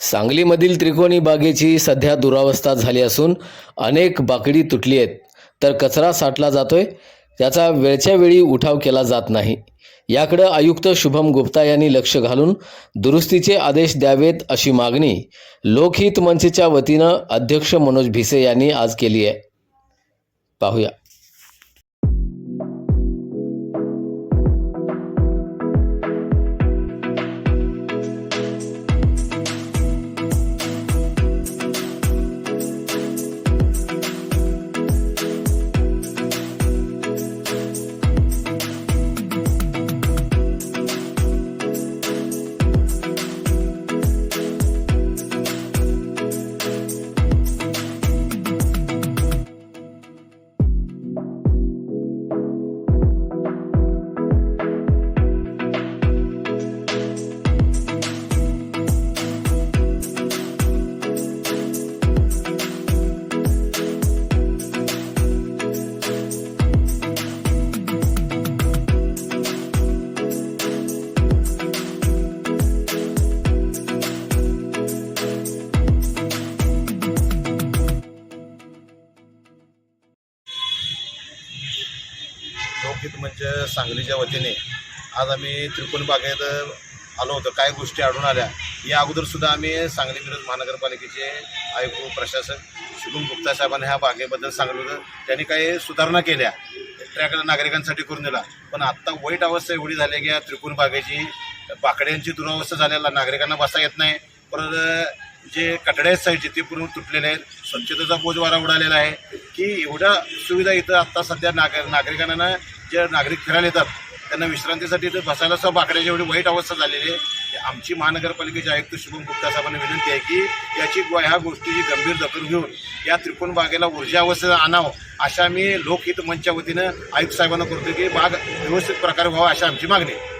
सांगलीमधील त्रिकोणी बागेची सध्या दुरावस्था झाली असून अनेक बाकडी तुटली आहेत. तर कचरा साठला जातोय. त्याचा वेळच्या वेळी उठाव केला जात नाही. याकडं आयुक्त शुभम गुप्ता यांनी लक्ष घालून दुरुस्तीचे आदेश द्यावेत अशी मागणी लोकहित मंचच्या वतीनं अध्यक्ष मनोज भिसे यांनी आज केली आहे. पाहूया. लोकहित मंच म्हणजे सांगलीच्या वतीने आज आम्ही त्रिकोण बागेत आलो होतो. काय गोष्टी आढळून आल्या? या अगोदरसुद्धा आम्ही सांगली मिरज महानगरपालिकेचे आयुक्त प्रशासक शुभम गुप्ता साहेबांना ह्या बागेबद्दल सांगितलं होतं. त्यांनी काही सुधारणा केल्या. ट्रॅक नागरिकांसाठी करून दिला. पण आत्ता वाईट अवस्था एवढी झाली आहे की या त्रिकोण बागेची बाकड्यांची दुरावस्था झालेला नागरिकांना बसा येत नाही. परत जे कटडे आहेत साईडचे ते पूर्ण तुटलेले आहेत स्वच्छतेचा बोजवारा उडालेला आहे. की एवढ्या सुविधा इथं आत्ता सध्या नाग नागरिकांना जे नागरिक फिरायला येतात त्यांना विश्रांतीसाठी तर बसायला सुद्धा बाकड्याची एवढी वाईट अवस्था झालेली आहे आमची महानगरपालिकेचे आयुक्त शुभम गुप्ता साहेबांना विनंती आहे की याची ह्या गोष्टीची गंभीर दखल घेऊन या त्रिकोण बागेला ऊर्जा अवस्थेत आणावं अशा मी लोकहित मंचच्या वतीनं आयुक्त साहेबांना करतो की बाग व्यवस्थित प्रकारे व्हावा अशी आमची मागणी आहे.